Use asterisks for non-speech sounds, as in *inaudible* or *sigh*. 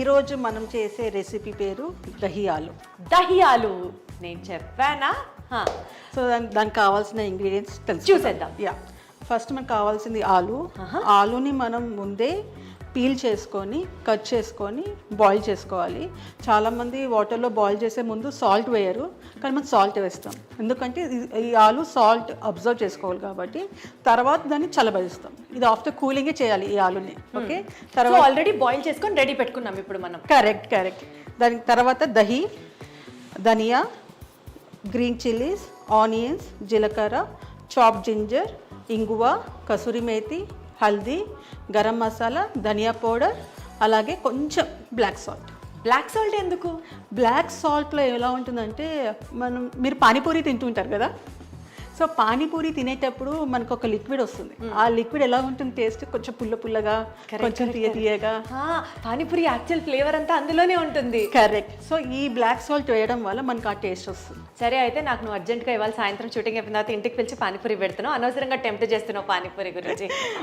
ఈరోజు మనం చేసే రెసిపీ పేరు దహియాలు. దహియాలు. నేను చెప్పానా. సో దాని దానికి కావాల్సిన ఇంగ్రీడియంట్స్ తెలుసు చూసేద్దాం. యా. ఫస్ట్ మనకు కావాల్సింది ఆలు. ఆలుని మనం ముందే పీల్ చేసుకొని కట్ చేసుకొని బాయిల్ చేసుకోవాలి. చాలామంది వాటర్లో బాయిల్ చేసే ముందు సాల్ట్ వేయరు కానీ మనం సాల్ట్ వేస్తాం. ఎందుకంటే ఈ ఆలు సాల్ట్ అబ్జర్వ్ చేసుకోవాలి కాబట్టి తర్వాత దాన్ని చల్లబరుస్తాం. ఇది ఆఫ్టర్ కూలింగే చేయాలి ఈ ఆలుని ఓకే? సో తర్వాత ఆల్రెడీ బాయిల్ చేసుకొని రెడీ పెట్టుకున్నాం ఇప్పుడు మనం. Correct correct. దాని తర్వాత దహి ధనియా గ్రీన్ చిల్లీస్ ఆనియన్స్ జీలకర్ర చాప్ జింజర్ ఇంగువ కసూరి మేతి హల్దీ గరం మసాలా ధనియా పౌడర్ అలాగే కొంచెం బ్లాక్ సాల్ట్ బ్లాక్ సాల్ట్ ఎందుకు? బ్లాక్ సాల్ట్లో ఎలా ఉంటుందంటే మనం మీరు పానీపూరి తింటుంటారు కదా? సో పానీపూరి తినేటప్పుడు మనకు ఒక లిక్విడ్ వస్తుంది. ఆ లిక్విడ్ ఎలా ఉంటుంది టేస్ట్? కొంచెం పుల్ల పుల్లగా కొంచెం తీయ తీయగా. పానీపూరి యాక్చువల్ ఫ్లేవర్ అంతా అందులోనే ఉంటుంది. కరెక్ట్ సో ఈ బ్లాక్ సాల్ట్ వేయడం వల్ల మనకు ఆ టేస్ట్ వస్తుంది. సరే అయితే నాకు నువ్వు అర్జెంట్గా ఇవాళ సాయంత్రం షూటింగ్ అయిపోయిన తర్వాత ఇంటికి పిలిచి పానీపూరి పెడుతున్నావు. అనవసరంగా టెంప్ట్ చేస్తున్నావు పానీపూరి గురించి. *laughs*